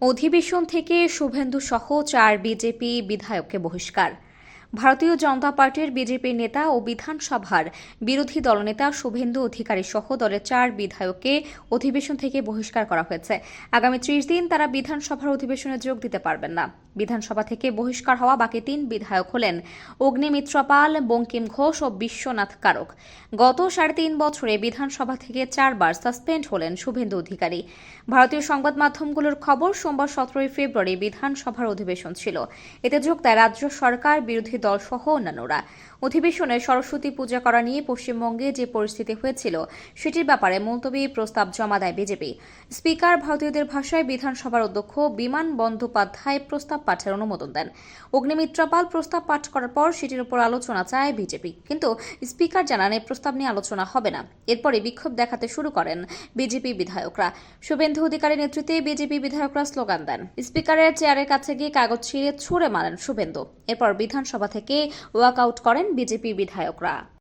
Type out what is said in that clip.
অধিবেশন থেকে শুভেন্দু সহ চার বিজেপি বিধায়ককে বহিষ্কার। ভারতীয় জনতা পার্টির বিজেপি নেতা ও বিধানসভার বিরোধী দলনেতা শুভেন্দু অধিকারী সহ দলের চার বিধায়ককে অধিবেশন থেকে বহিষ্কার করা হয়েছে। আগামী ত্রিশ দিন তারা বিধানসভার অধিবেশনে যোগ দিতে পারবেন না। বিধানসভা থেকে বহিষ্কার হওয়া বাকি তিন বিধায়ক হলেন অগ্নিমিত্র পাল, বঙ্কিম ঘোষ ও বিশ্বনাথ কারক। গত সাড়ে তিন বছরে বিধানসভা থেকে চারবার সাসপেন্ড হলেন শুভেন্দু অধিকারী। ভারতীয় সংবাদ মাধ্যমগুলোর খবর, সোমবার সতেরোই ফেব্রুয়ারি বিধানসভার অধিবেশন ছিল। এতে যোগ দেয় রাজ্য সরকার, বিরোধী দল সহ অন্যান্যরা। অধিবেশনে সরস্বতী পূজা করা নিয়ে পশ্চিমবঙ্গে যে পরিস্থিতি হয়েছিল, সেটির ব্যাপারে মুলতবি প্রস্তাব জমা দেয় বিজেপি। স্পিকার ভারতীয়দের ভাষায় বিধানসভার অধ্যক্ষ বিমান বন্দ্যোপাধ্যায় প্রস্তাব পাঠের অনুমোদন দেন। অগ্নিমিত্রাপাল প্রস্তাব পাঠ করার পর সেটির উপর আলোচনা চায় বিজেপি। কিন্তু স্পিকার জানান এই প্রস্তাব নিয়ে আলোচনা হবে না। এরপরে বিক্ষোভ দেখাতে শুরু করেন বিজেপি বিধায়করা। শুভেন্দু অধিকারীর নেতৃত্বে বিজেপি বিধায়করা স্লোগান দেন। স্পিকারের চেয়ারের কাছে গিয়ে কাগজ ছিঁড়ে ছুঁড়ে মারেন শুভেন্দু। এরপর বিধানসভা থেকে ওয়াক আউট করেন বিজেপি বিধায়করা।